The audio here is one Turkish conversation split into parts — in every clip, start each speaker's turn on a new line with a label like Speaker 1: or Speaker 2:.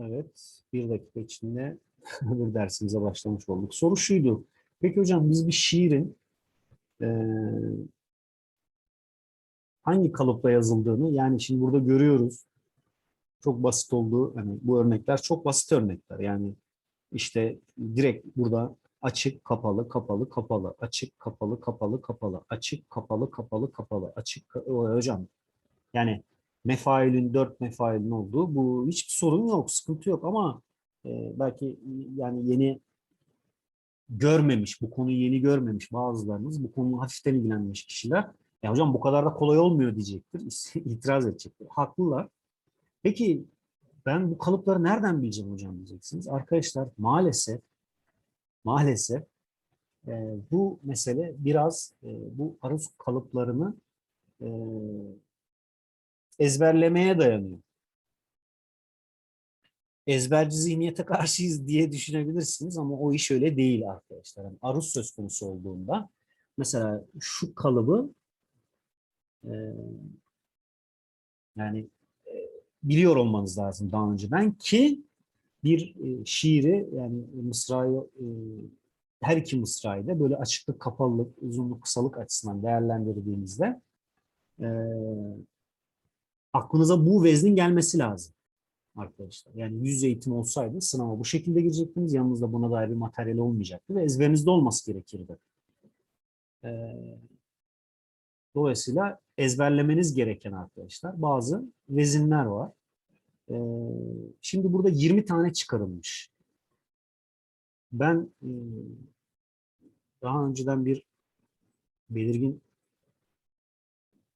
Speaker 1: Evet, bir dakika içinde bir dersimize başlamış olduk. Soru şuydu. Peki hocam biz bir şiirin eee, hangi kalıpla yazıldığını yani şimdi burada görüyoruz. Çok basit olduğu, hani bu örnekler çok basit örnekler. Yani işte direkt burada açık, kapalı, kapalı, kapalı, açık, kapalı, kapalı, kapalı, açık, kapalı, kapalı, kapalı, açık, hocam. Yani mefailin, dört mefailin olduğu bu hiçbir sorun yok, sıkıntı yok ama e, belki yani yeni görmemiş, bu konuyu yeni görmemiş bazılarınız, bu konuyu hafiften ilgilenmiş kişiler, ya hocam bu kadar da kolay olmuyor diyecektir, itiraz edecektir. Haklılar. Peki ben bu kalıpları nereden bileceğim hocam diyeceksiniz. Arkadaşlar maalesef maalesef e, bu mesele biraz e, bu aruz kalıplarını e, ezberlemeye dayanıyor. Ezberci zihniyete karşıyız diye düşünebilirsiniz ama o iş öyle değil arkadaşlar. Yani aruz söz konusu olduğunda mesela şu kalıbı e, yani e, biliyor olmanız lazım daha önceden ki bir e, şiiri yani mısrayı her iki mısrayı da böyle açıklık, kapalılık, uzunluk, kısalık açısından değerlendirdiğinizde e, aklınıza bu veznin gelmesi lazım arkadaşlar. Yani yüz eğitim olsaydı sınava bu şekilde girecektiniz. Yanınızda buna dair bir materyal olmayacaktı ve ezberinizde olması gerekirdi. E, dolayısıyla ezberlemeniz gereken arkadaşlar bazı vezinler var. E, şimdi burada 20 tane çıkarılmış. Ben e, daha önceden bir belirgin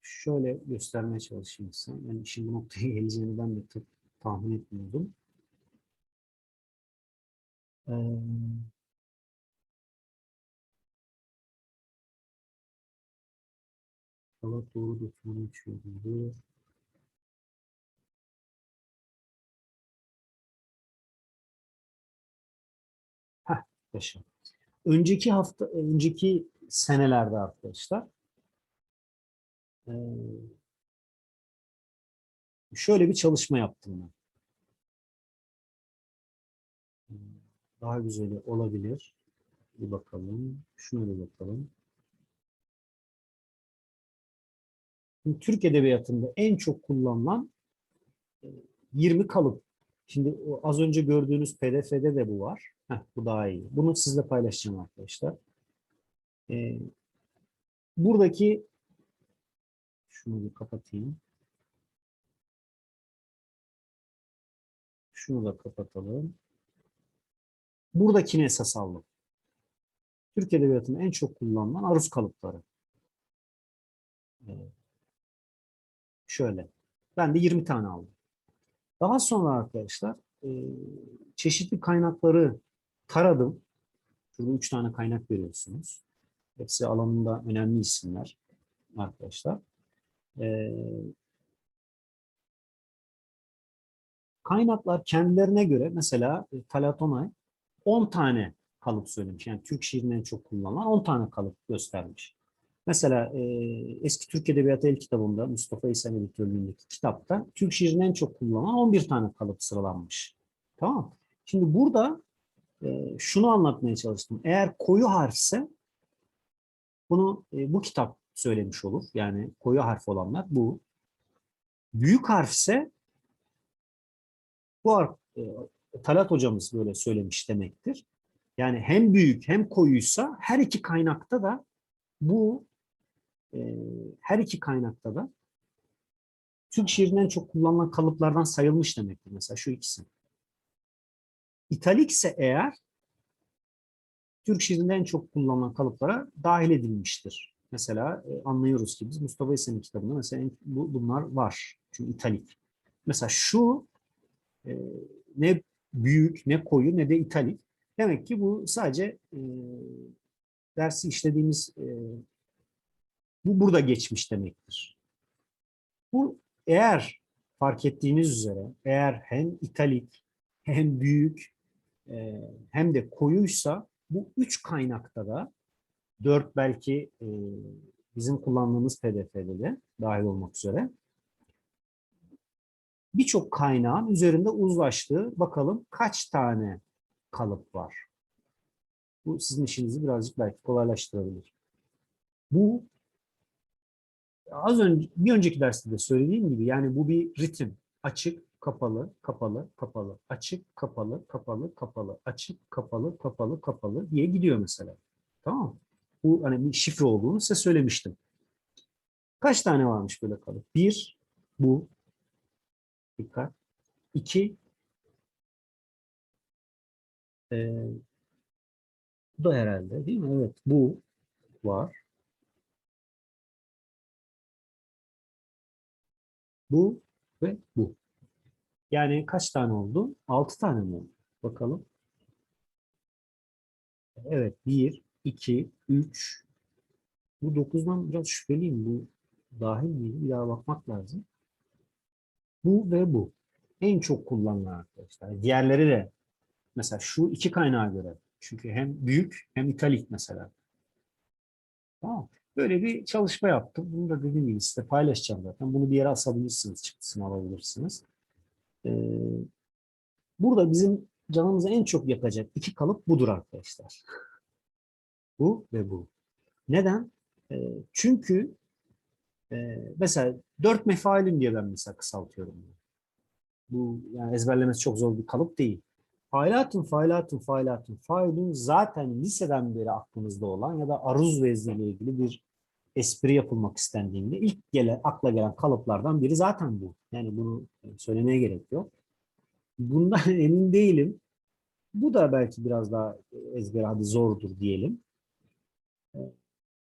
Speaker 1: şöyle göstermeye çalışayım size. Yani işin bu noktaya geleceğini ben de tahmin etmiyordum. Ee, Allah doğru dokunmayı içiyordu. Heh, yaşa. Önceki hafta, önceki senelerde arkadaşlar şöyle bir çalışma yaptım ben. Daha güzeli olabilir. Bir bakalım. Şuna bir bakalım. Şimdi Türk Edebiyatı'nda en çok kullanılan e, 20 kalıp. Şimdi az önce gördüğünüz PDF'de de bu var. Heh, bu daha iyi. Bunu sizle paylaşacağım arkadaşlar. Ee, buradaki şunu bir kapatayım. Şunu da kapatalım. Buradakini esas aldım. Türk Edebiyatı'nda en çok kullanılan aruz kalıpları. Şöyle. Ben de 20 tane aldım. Daha sonra arkadaşlar e, çeşitli kaynakları taradım. Şurada 3 tane kaynak veriyorsunuz. Hepsi alanında önemli isimler arkadaşlar. Ee, kaynaklar kendilerine göre mesela e, Talat Onay 10 tane kalıp söylemiş. Yani Türk şiirinin çok kullanılan 10 tane kalıp göstermiş. Mesela e, eski Türk Edebiyatı el kitabında Mustafa İsa editörlüğündeki kitapta Türk şiirinin en çok kullanılan 11 tane kalıp sıralanmış. Tamam Şimdi burada e, şunu anlatmaya çalıştım. Eğer koyu harfse bunu e, bu kitap söylemiş olur. Yani koyu harf olanlar bu. Büyük harf ise bu harf, e, Talat hocamız böyle söylemiş demektir. Yani hem büyük hem koyuysa her iki kaynakta da bu e, her iki kaynakta da Türk şiirinin en çok kullanılan kalıplardan sayılmış demektir. Mesela şu ikisi. İtalik ise eğer Türk şiirinde en çok kullanılan kalıplara dahil edilmiştir. Mesela e, anlıyoruz ki biz Mustafa İsa'nın kitabında mesela bu, bunlar var. Çünkü italik. Mesela şu e, ne büyük, ne koyu, ne de italik. Demek ki bu sadece e, dersi işlediğimiz e, bu burada geçmiş demektir. Bu eğer fark ettiğiniz üzere eğer hem italik hem büyük e, hem de koyuysa bu üç kaynakta da dört belki e, bizim kullandığımız PDF'de de dahil olmak üzere birçok kaynağın üzerinde uzlaştığı bakalım kaç tane kalıp var. Bu sizin işinizi birazcık belki kolaylaştırabilir. Bu az önce bir önceki derste de söylediğim gibi yani bu bir ritim. Açık, kapalı, kapalı, kapalı, açık, kapalı, kapalı, kapalı, açık, kapalı, kapalı, kapalı diye gidiyor mesela. Tamam mı? Bu hani bir şifre olduğunu size söylemiştim. Kaç tane varmış böyle kalıp? Bir, bu. Dikkat. İki, e, bu da herhalde değil mi? Evet, bu var. Bu ve bu. Yani kaç tane oldu? Altı tane mi oldu? Bakalım. Evet, bir, iki, üç. Bu dokuzdan biraz şüpheliyim. Bu dahil miydi? Bir daha bakmak lazım. Bu ve bu. En çok kullanılan arkadaşlar. Diğerleri de mesela şu iki kaynağa göre. Çünkü hem büyük hem italik mesela. Tamam. Böyle bir çalışma yaptım. Bunu da dediğim gibi size paylaşacağım zaten. Bunu bir yere asabilirsiniz, çıktısını alabilirsiniz. Ee, burada bizim canımızı en çok yakacak iki kalıp budur arkadaşlar. Bu ve bu. Neden? Ee, çünkü e, mesela dört mefailin diye ben mesela kısaltıyorum. Bu yani ezberlemesi çok zor bir kalıp değil. Failatun, failatun, failatun, failun zaten liseden beri aklımızda olan ya da aruz vezniyle ilgili bir espri yapılmak istendiğinde ilk gele, akla gelen kalıplardan biri zaten bu. Yani bunu söylemeye gerek yok. Bundan emin değilim. Bu da belki biraz daha ezber hadi zordur diyelim.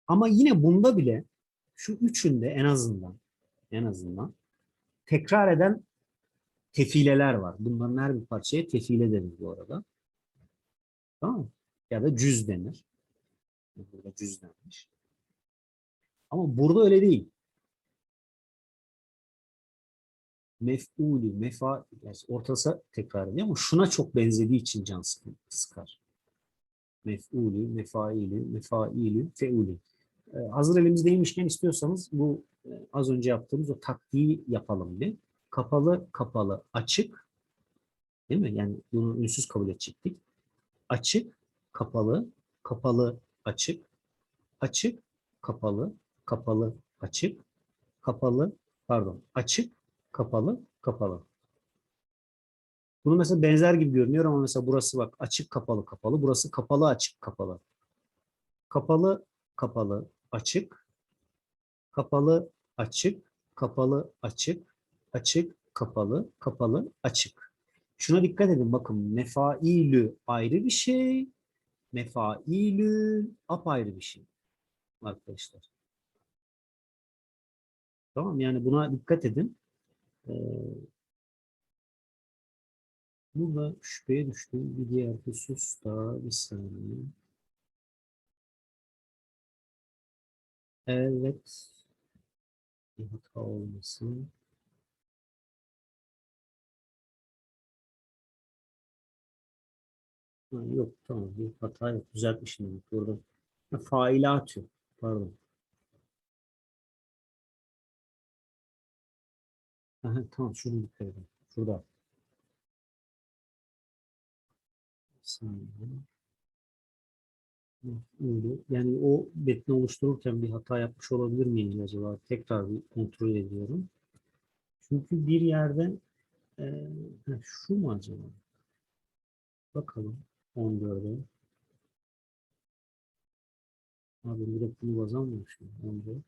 Speaker 1: Ama yine bunda bile şu üçünde en azından en azından tekrar eden tefileler var. Bunların her bir parçaya tefile denir bu arada. Tamam mı? Ya da cüz denir. Burada cüz denmiş. Ama burada öyle değil. Mef'ulü, mefa, yani ortası tekrar ediyor ama şuna çok benzediği için can sıkar. Mef'ulü, mefailü, mefailü, feulü. Ee, hazır elimizdeymişken istiyorsanız bu e, az önce yaptığımız o taktiği yapalım bir. Kapalı, kapalı, açık. Değil mi? Yani bunu ünsüz kabul edecektik. Açık, kapalı, kapalı, açık, açık, kapalı, kapalı, açık, kapalı, pardon, açık, kapalı, kapalı. Bunu mesela benzer gibi görünüyor ama mesela burası bak açık, kapalı, kapalı. Burası kapalı, açık, kapalı. Kapalı, kapalı, açık, kapalı, açık, kapalı, açık, açık, kapalı, kapalı, açık. Şuna dikkat edin bakın mefailü ayrı bir şey, mefailü apayrı bir şey arkadaşlar. Tamam yani buna dikkat edin. Ee, burada şüpheye düştüğüm bir diğer husus da bir saniye. Evet. Bir hata olmasın. Ha, yok tamam bir hata yok. Düzeltmişim burada. Failatü. Pardon. Aha, tamam şunu dikkat edin. Şurada. Saniye. Yani o metni oluştururken bir hata yapmış olabilir miyim acaba? Tekrar bir kontrol ediyorum. Çünkü bir yerde e, şu mu acaba? Bakalım 14'e. Abi bir de bunu baz almamışım. 14.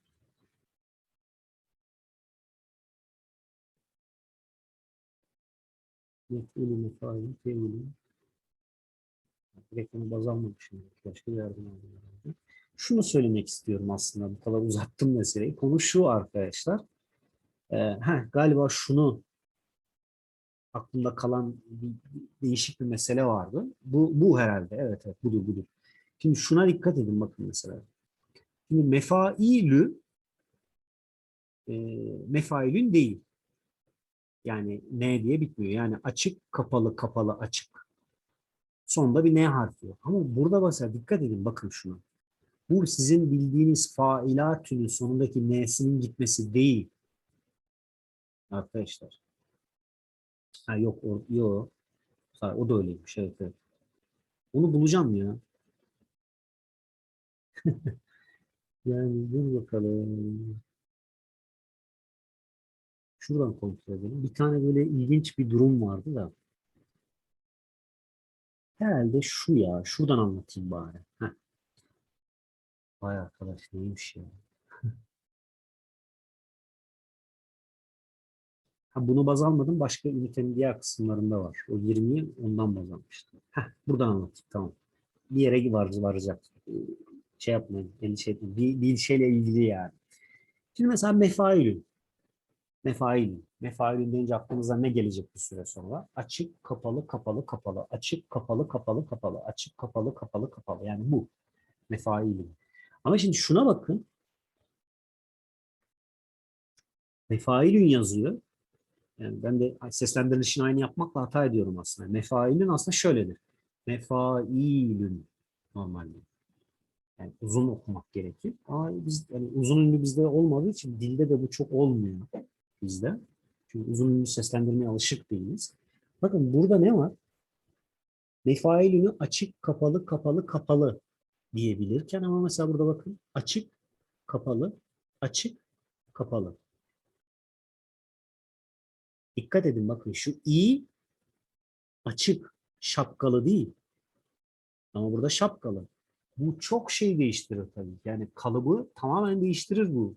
Speaker 1: Mef'ulü mefailü fe'ulü. Direkt onu baz almamışım. Başka bir yerden aldım. Şunu söylemek istiyorum aslında. Bu kadar uzattım meseleyi. Konu şu arkadaşlar. Ee, heh, galiba şunu aklımda kalan bir değişik bir mesele vardı. Bu, bu herhalde. Evet evet budur budur. Şimdi şuna dikkat edin bakın mesela. Şimdi mefailü e, mefailün değil. Yani ne diye bitmiyor. Yani açık, kapalı, kapalı, açık. Sonunda bir ne harfi yok. Ama burada mesela dikkat edin bakın şuna. Bu sizin bildiğiniz failatünün sonundaki n'sinin gitmesi değil. Arkadaşlar. Ha yok o, yok. O da öyleymiş. Evet, evet. Onu bulacağım ya. yani dur bakalım. Şuradan kontrol edelim. Bir tane böyle ilginç bir durum vardı da. Herhalde şu ya. Şuradan anlatayım bari. Heh. Vay arkadaş neymiş ya. Ha, bunu baz almadım. Başka ünitenin diğer kısımlarında var. O 20'yi ondan baz almıştım. Heh, buradan anlatayım. Tamam. Bir yere var, varacak. Şey yapmayın. Bir, bir şeyle ilgili yani. Şimdi mesela mefailün. Mefailün. Mefailün deyince aklınıza ne gelecek bir süre sonra? Açık, kapalı, kapalı, kapalı. Açık, kapalı, kapalı, kapalı. Açık, kapalı, kapalı, kapalı. Yani bu. Mefailün. Ama şimdi şuna bakın. Mefailün yazıyor. Yani ben de seslendirilişini aynı yapmakla hata ediyorum aslında. Mefailün aslında şöyledir. Mefailün normalde. Yani uzun okumak gerekir. Ama biz yani uzun ünlü bizde olmadığı için dilde de bu çok olmuyor bizde. Çünkü uzun ünlü seslendirmeye alışık değiliz. Bakın burada ne var? Mefailünü açık, kapalı, kapalı, kapalı diyebilirken ama mesela burada bakın açık, kapalı, açık, kapalı. Dikkat edin bakın şu i açık, şapkalı değil. Ama burada şapkalı. Bu çok şey değiştirir tabii. Yani kalıbı tamamen değiştirir bu.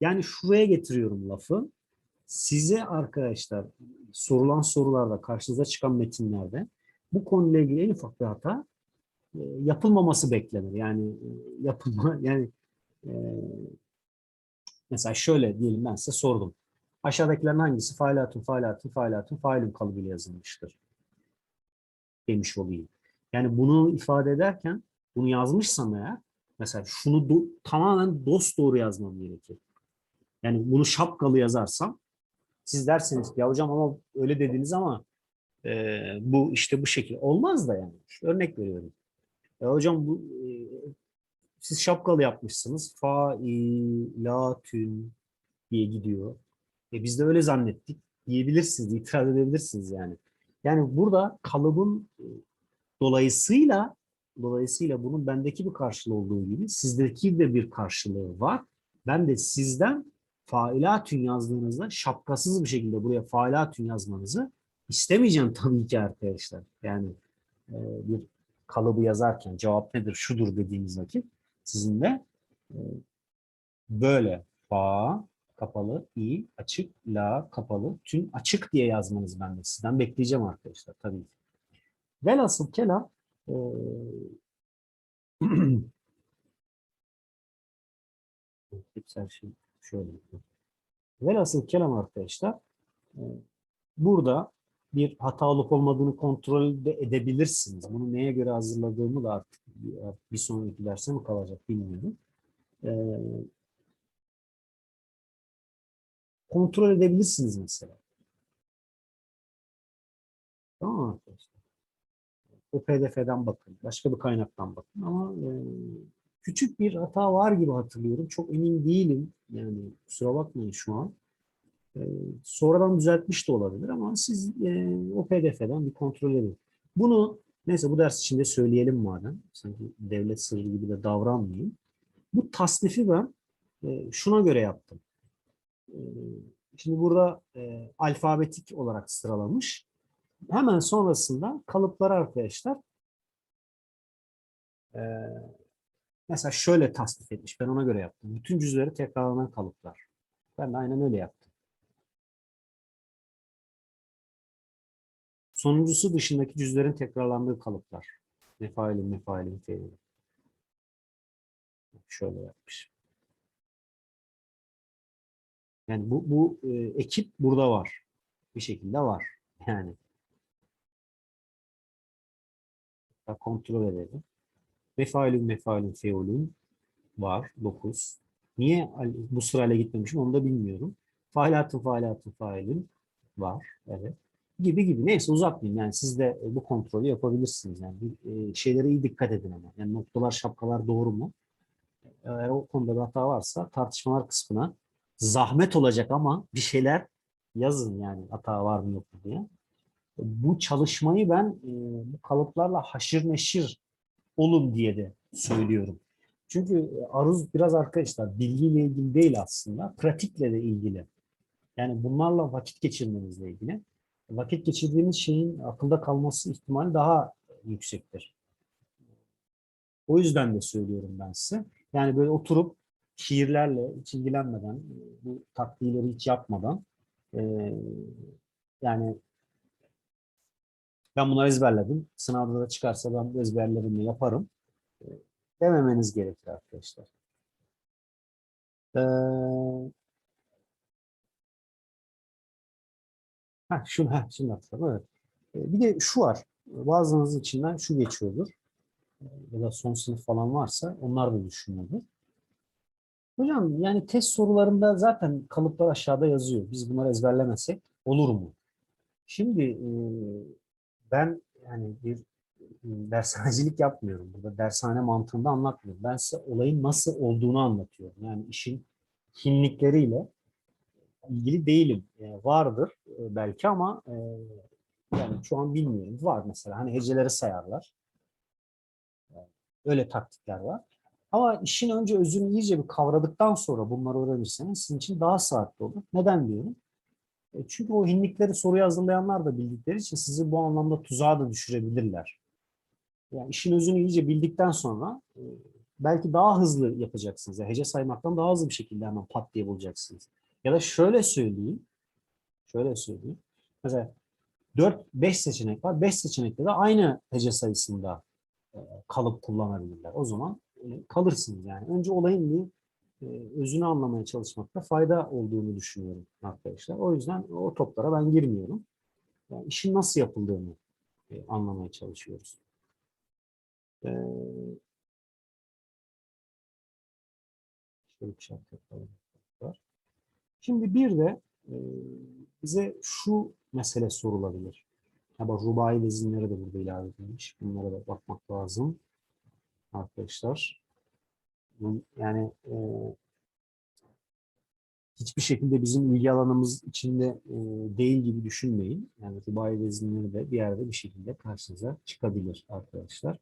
Speaker 1: Yani şuraya getiriyorum lafı. Size arkadaşlar sorulan sorularda, karşınıza çıkan metinlerde bu konuyla ilgili en ufak bir hata e, yapılmaması beklenir. Yani e, yapılma yani e, mesela şöyle diyelim ben size sordum. Aşağıdakilerin hangisi failatun, failatun, failatun, failun kalıbıyla yazılmıştır? Demiş olayım. Yani bunu ifade ederken bunu yazmışsam eğer mesela şunu do- tamamen dost doğru yazmam gerekir. Yani bunu şapkalı yazarsam siz derseniz ki ya hocam ama öyle dediniz ama e, bu işte bu şekilde olmaz da yani. İşte örnek veriyorum. Ya hocam bu e, siz şapkalı yapmışsınız. Failatün diye gidiyor. E biz de öyle zannettik diyebilirsiniz, itiraz edebilirsiniz yani. Yani burada kalıbın e, dolayısıyla dolayısıyla bunun bendeki bir karşılığı olduğu gibi sizdeki de bir karşılığı var. Ben de sizden failatün yazdığınızda şapkasız bir şekilde buraya failatün yazmanızı istemeyeceğim tabii ki arkadaşlar. Yani e, bir kalıbı yazarken cevap nedir, şudur dediğiniz vakit sizin de e, böyle fa kapalı, i açık, la kapalı, tüm açık diye yazmanızı ben de sizden bekleyeceğim arkadaşlar tabii ki. Velhasıl kelam e, hepsi her şey şöyle. Velhasıl kelam arkadaşlar e, burada bir hata olup olmadığını kontrol de edebilirsiniz. Bunu neye göre hazırladığımı da artık bir, sonraki derse mi kalacak bilmiyorum. E, kontrol edebilirsiniz mesela. Tamam arkadaşlar? O pdf'den bakın. Başka bir kaynaktan bakın. Ama e, küçük bir hata var gibi hatırlıyorum. Çok emin değilim. Yani kusura bakmayın şu an. E, sonradan düzeltmiş de olabilir ama siz e, o pdf'den bir kontrol edin. Bunu neyse bu ders içinde söyleyelim madem. Sanki devlet sırrı gibi de davranmayayım. Bu tasnifi ben e, şuna göre yaptım. E, Şimdi burada e, alfabetik olarak sıralamış. Hemen sonrasında kalıpları arkadaşlar e, mesela şöyle tasnif etmiş. Ben ona göre yaptım. Bütün cüzleri tekrarlanan kalıplar. Ben de aynen öyle yaptım. Sonuncusu dışındaki cüzlerin tekrarlandığı kalıplar. Mefailin, mefailin, feilin. Şöyle yapmış. Yani bu, bu e, ekip burada var. Bir şekilde var. Yani. Hatta kontrol edelim. Mefailün, mefailün, feolün var. 9. Niye bu sırayla gitmemişim onu da bilmiyorum. Failatın, failatın, failün var. Evet. Gibi gibi. Neyse uzatmayayım. Yani siz de bu kontrolü yapabilirsiniz. Yani e, şeylere iyi dikkat edin ama. Yani noktalar, şapkalar doğru mu? Eğer o konuda bir hata varsa tartışmalar kısmına zahmet olacak ama bir şeyler yazın yani hata var mı yok mu diye. Bu çalışmayı ben e, bu kalıplarla haşır neşir olun diye de söylüyorum. Çünkü e, aruz biraz arkadaşlar bilgiyle ilgili değil aslında, pratikle de ilgili. Yani bunlarla vakit geçirmenizle ilgili. Vakit geçirdiğiniz şeyin akılda kalması ihtimali daha yüksektir. O yüzden de söylüyorum ben size. Yani böyle oturup şiirlerle hiç ilgilenmeden, bu takviyeleri hiç yapmadan e, yani ben bunları ezberledim. Sınavda da çıkarsa ben bu ezberlerimi yaparım. e, dememeniz gerekir arkadaşlar. Ee, ha, şunu, ha, şimdi hatırladım. Evet. Ee, Bir de şu var. Bazınızın içinden şu geçiyordur. Ee, Ya da son sınıf falan varsa onlar da düşünüyordur. Hocam yani test sorularında zaten kalıplar aşağıda yazıyor. Biz bunları ezberlemesek olur mu? Şimdi e, ben yani bir dershanecilik yapmıyorum. Burada dershane mantığında anlatmıyorum. Ben size olayın nasıl olduğunu anlatıyorum. Yani işin kimlikleriyle ilgili değilim. E, vardır e, belki ama e, yani şu an bilmiyorum. Var mesela hani heceleri sayarlar. E, Öyle taktikler var. Ama işin önce özünü iyice bir kavradıktan sonra bunları öğrenirseniz sizin için daha sağlıklı olur. Neden diyorum? E, Çünkü o hinlikleri soruya hazırlayanlar da bildikleri için sizi bu anlamda tuzağa da düşürebilirler. Yani işin özünü iyice bildikten sonra e, belki daha hızlı yapacaksınız. Yani hece saymaktan daha hızlı bir şekilde hemen pat diye bulacaksınız. Ya da şöyle söyleyeyim. Şöyle söyleyeyim. Mesela 4-5 seçenek var. 5 seçenekte de aynı hece sayısında e, kalıp kullanabilirler. O zaman kalırsınız yani. Önce olayın bir özünü anlamaya çalışmakta fayda olduğunu düşünüyorum arkadaşlar. O yüzden o toplara ben girmiyorum. Yani işin nasıl yapıldığını e, anlamaya çalışıyoruz. E. Şimdi bir de e, bize şu mesele sorulabilir. Ama rubai vezinleri de burada ilave edilmiş. Bunlara da bakmak lazım arkadaşlar. Yani e, hiçbir şekilde bizim ilgi alanımız içinde e, değil gibi düşünmeyin. Yani rubai vezinleri de bir yerde bir şekilde karşınıza çıkabilir arkadaşlar.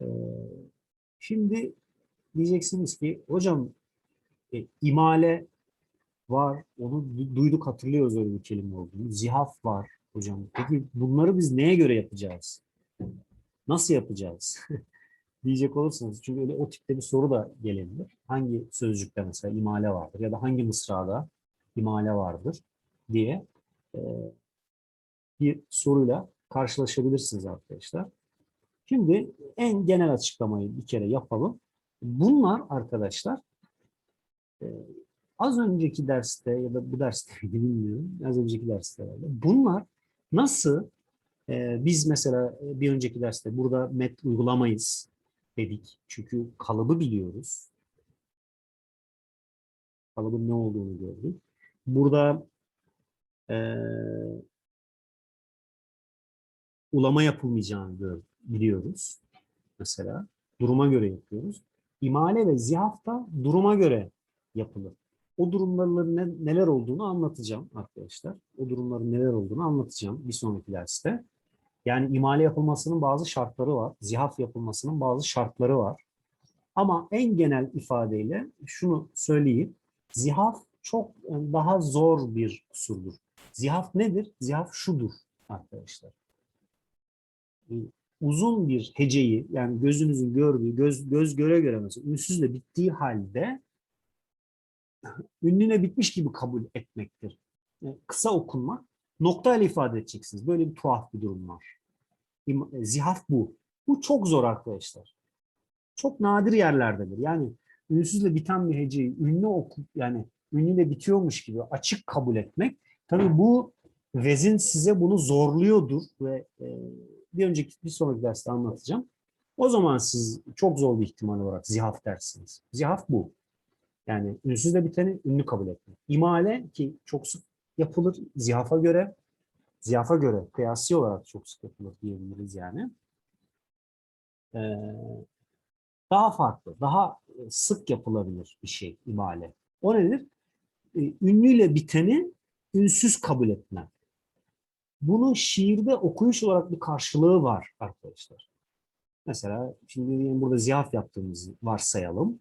Speaker 1: E, şimdi diyeceksiniz ki hocam e, imale var. Onu du- duyduk hatırlıyoruz öyle bir kelime olduğunu. Zihaf var hocam. Peki bunları biz neye göre yapacağız? Nasıl yapacağız? diyecek olursanız çünkü öyle o tipte bir soru da gelebilir. Hangi sözcükte mesela imale vardır ya da hangi mısrada imale vardır diye e, bir soruyla karşılaşabilirsiniz arkadaşlar. Şimdi en genel açıklamayı bir kere yapalım. Bunlar arkadaşlar e, az önceki derste ya da bu derste bilmiyorum. Az önceki derste herhalde. Bunlar nasıl e, biz mesela bir önceki derste burada met uygulamayız dedik. Çünkü kalıbı biliyoruz. Kalıbın ne olduğunu gördük. Burada eee ulama yapılmayacağını gör- biliyoruz. Mesela duruma göre yapıyoruz. İmale ve zihaf da duruma göre yapılır. O durumların ne- neler olduğunu anlatacağım arkadaşlar. O durumların neler olduğunu anlatacağım bir sonraki derste. Yani imale yapılmasının bazı şartları var. Zihaf yapılmasının bazı şartları var. Ama en genel ifadeyle şunu söyleyeyim. Zihaf çok e, daha zor bir kusurdur. Zihaf nedir? Zihaf şudur arkadaşlar. E, Uzun bir heceyi yani gözünüzün gördüğü, göz, göz göre göre mesela ünsüzle bittiği halde ünlüne bitmiş gibi kabul etmektir. E, Kısa okunmak, noktayla ifade edeceksiniz. Böyle bir tuhaf bir durum var. E, Zihaf bu. Bu çok zor arkadaşlar. Çok nadir yerlerdedir. Yani ünsüzle biten bir heceyi ünlü oku yani ünlüyle bitiyormuş gibi açık kabul etmek. Tabii bu vezin size bunu zorluyordur ve e, bir önceki bir sonraki derste anlatacağım. O zaman siz çok zor bir ihtimal olarak zihaf dersiniz. Zihaf bu. Yani ünsüzle biteni ünlü kabul etmek. İmale ki çok sık yapılır zihafa göre ziyafa göre kıyasi olarak çok sık yapılır diyebiliriz yani. Ee, daha farklı, daha e, sık yapılabilir bir şey imale. O nedir? Ee, ünlüyle biteni ünsüz kabul etme. Bunun şiirde okuyuş olarak bir karşılığı var arkadaşlar. Mesela şimdi burada ziyaf yaptığımızı varsayalım.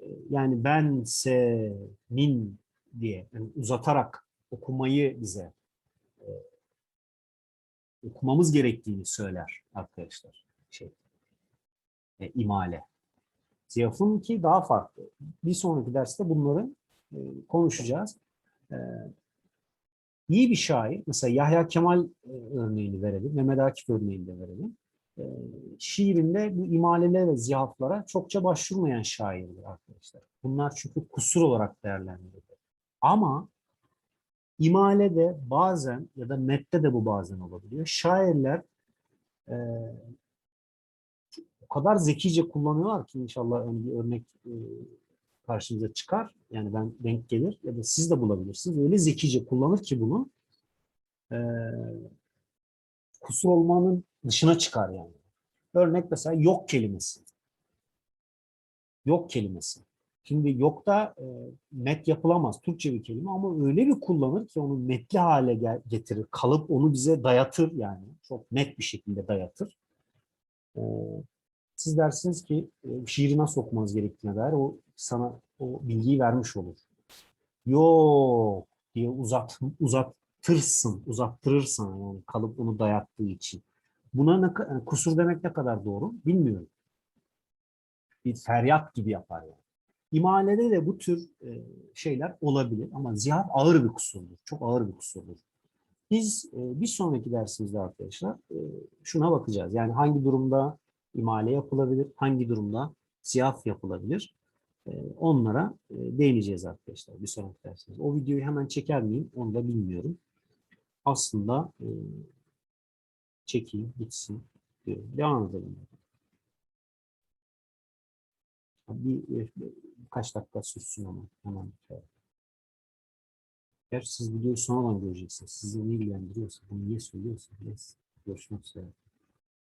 Speaker 1: Ee, Yani ben senin diye yani uzatarak okumayı bize e, okumamız gerektiğini söyler arkadaşlar. Şey, e, imale. Ziyafın ki daha farklı. Bir sonraki derste bunları e, konuşacağız. E, iyi bir şair, mesela Yahya Kemal e, örneğini verelim, Mehmet Akif örneğini de verelim. E, şiirinde bu imalelere ve ziyaflara çokça başvurmayan şairdir arkadaşlar. Bunlar çünkü kusur olarak değerlendirilir. Ama imalede bazen ya da mette de bu bazen olabiliyor. Şairler e, o kadar zekice kullanıyorlar ki inşallah hani bir örnek e, karşınıza çıkar. Yani ben denk gelir ya da siz de bulabilirsiniz. Öyle zekice kullanır ki bunu e, kusur olmanın dışına çıkar yani. Örnek mesela yok kelimesi. Yok kelimesi. Şimdi yokta e, met yapılamaz. Türkçe bir kelime ama öyle bir kullanır ki onu metli hale getirir. Kalıp onu bize dayatır yani. Çok net bir şekilde dayatır. E, siz dersiniz ki e, şiiri nasıl okumanız gerektiğine dair o sana o bilgiyi vermiş olur. Yok diye uzat, uzattırsın, uzattırırsan yani kalıp onu dayattığı için. Buna ne, kusur demek ne kadar doğru bilmiyorum. Bir feryat gibi yapar yani. İmalede de bu tür e, şeyler olabilir ama ziyaf ağır bir kusurdur. Çok ağır bir kusurdur. Biz e, bir sonraki dersimizde arkadaşlar e, şuna bakacağız. Yani hangi durumda imale yapılabilir, hangi durumda ziyaf yapılabilir. Onlara değineceğiz arkadaşlar bir sonraki dersimizde. O videoyu hemen çeker miyim onu da bilmiyorum. Aslında çekeyim, gitsin diyor. Devam edelim. Bir, e, birkaç dakika sürsün ama hemen. Gerçi siz videoyu sonradan göreceksiniz. Sizi ilgilendiriyorsa, bunu niye söylüyorsa. Neyse. Görüşmek üzere.